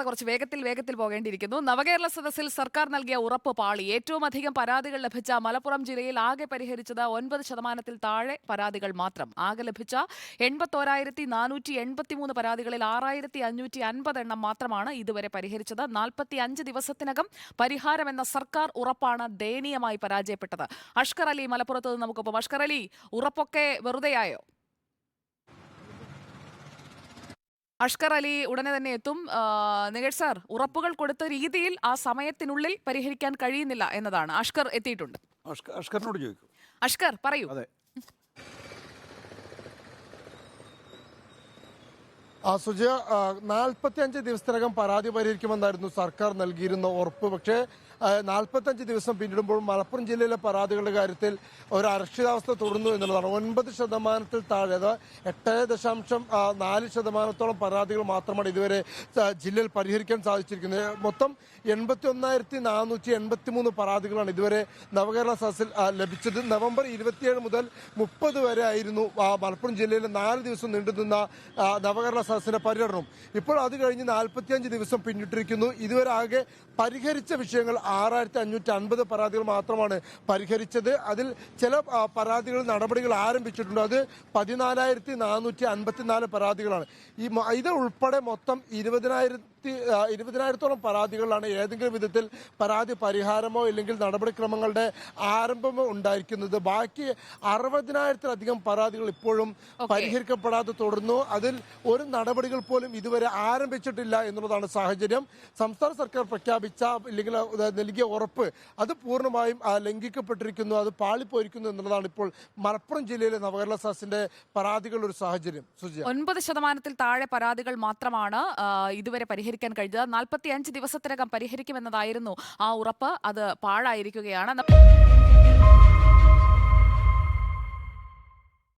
വാർത്ത കുറച്ച് വേഗത്തിൽ വേഗത്തിൽ പോകേണ്ടിയിരിക്കുന്നു. നവകേരള സദസ്സിൽ സർക്കാർ നൽകിയ ഉറപ്പ് പാളി. ഏറ്റവും അധികം പരാതികൾ ലഭിച്ച മലപ്പുറം ജില്ലയിൽ ആകെ പരിഹരിച്ചത് ഒൻപത് ശതമാനത്തിൽ താഴെ പരാതികൾ മാത്രം. ആകെ ലഭിച്ച എൺപത്തോരായിരത്തി നാനൂറ്റി എൺപത്തിമൂന്ന് പരാതികളിൽ ആറായിരത്തി അഞ്ഞൂറ്റി അൻപത് എണ്ണം മാത്രമാണ് ഇതുവരെ പരിഹരിച്ചത്. നാൽപ്പത്തി അഞ്ച് ദിവസത്തിനകം പരിഹാരമെന്ന സർക്കാർ ഉറപ്പാണ് ദയനീയമായി പരാജയപ്പെട്ടത്. അഷ്കർ അലി മലപ്പുറത്ത് നമുക്കൊപ്പം അഷ്കർ അലി ഉറപ്പൊക്കെ വെറുതെയായോ? അഷ്കർ അലി ഉടനെ തന്നെ എത്തും. നികേഷ് സാർ ഉറപ്പുകൾ കൊടുത്ത രീതിയിൽ ആ സമയത്തിനുള്ളിൽ പരിഹരിക്കാൻ കഴിയുന്നില്ല എന്നതാണ്. അഷ്കർ എത്തിയിട്ടുണ്ട്. അഷ്ക- അഷ്കറിനോട് ചോദിക്കും. അഷ്കർ പറയൂ. അതെ. സുജയ നാൽപ്പത്തിയഞ്ച് ദിവസത്തിനകം പരാതി പരിഹരിക്കുമെന്നായിരുന്നു സർക്കാർ നൽകിയിരുന്ന ഉറപ്പ്. പക്ഷേ നാൽപ്പത്തഞ്ച് ദിവസം പിന്നിടുമ്പോൾ മലപ്പുറം ജില്ലയിലെ പരാതികളുടെ കാര്യത്തിൽ ഒരു അരക്ഷിതാവസ്ഥ തുടർന്നു എന്നുള്ളതാണ്. ഒൻപത് ശതമാനത്തിൽ താഴെ അത് എട്ട് ദശാംശം നാല് ശതമാനത്തോളം പരാതികൾ മാത്രമാണ് ഇതുവരെ ജില്ലയിൽ പരിഹരിക്കാൻ സാധിച്ചിരിക്കുന്നത്. മൊത്തം എൺപത്തി ഒന്നായിരത്തി നാനൂറ്റി എൺപത്തി മൂന്ന് പരാതികളാണ് ഇതുവരെ നവകേരള സദസ്സിൽ ലഭിച്ചത്. നവംബർ ഇരുപത്തിയേഴ് മുതൽ മുപ്പത് വരെ ആയിരുന്നു മലപ്പുറം ജില്ലയിൽ നാല് ദിവസം നീണ്ടുനിന്ന നവകേരള സദസ്സിന്റെ പര്യടനം ഇപ്പോൾ അത് കഴിഞ്ഞ് നാൽപ്പത്തിയഞ്ച് ദിവസം പിന്നിട്ടിരിക്കുന്നു. ഇതുവരെ ആകെ പരിഹരിച്ച വിഷയങ്ങൾ ആറായിരത്തി അഞ്ഞൂറ്റി അൻപത് പരാതികൾ മാത്രമാണ് പരിഹരിച്ചത്. അതിൽ ചില പരാതികൾ നടപടികൾ ആരംഭിച്ചിട്ടുണ്ട്. അത് പതിനാലായിരത്തി നാനൂറ്റി അൻപത്തിനാല് പരാതികളാണ്. ഈ ഇത് ഉൾപ്പെടെ മൊത്തം ഇരുപതിനായിരത്തി ആ, ഇരുപതിനായിരത്തോളം പരാതികളാണ് ഏതെങ്കിലും വിധത്തിൽ പരാതി പരിഹാരമോ ഇല്ലെങ്കിൽ നടപടിക്രമങ്ങളുടെ ആരംഭമോ ഉണ്ടായിരിക്കുന്നത്. ബാക്കി അറുപതിനായിരത്തിലധികം പരാതികൾ ഇപ്പോഴും പരിഹരിക്കപ്പെടാതെ തുടർന്നു അതിൽ ഒരു നടപടികൾ പോലും ഇതുവരെ ആരംഭിച്ചിട്ടില്ല എന്നുള്ളതാണ് സാഹചര്യം. സംസ്ഥാന സർക്കാർ പ്രഖ്യാപിച്ച ഇല്ലെങ്കിൽ നൽകിയ ഉറപ്പ് അത് പൂർണമായും ലംഘിക്കപ്പെട്ടിരിക്കുന്നു അത് പാളിപ്പോയിരിക്കുന്നു എന്നുള്ളതാണ് ഇപ്പോൾ മലപ്പുറം ജില്ലയിലെ നവകേരള സാസിന്റെ പരാതികളുടെ ഒരു സാഹചര്യം. ഒൻപത് ശതമാനത്തിൽ താഴെ പരാതികൾ മാത്രമാണ് ഇതുവരെ ഇതുവരെ പരിഹരിക്കാൻ കഴിഞ്ഞത്. നാൽപ്പത്തി അഞ്ച് ദിവസത്തിനകം പരിഹരിക്കുമെന്നതായിരുന്നു ആ ഉറപ്പ്. അത് പാഴായിരിക്കുകയാണ്.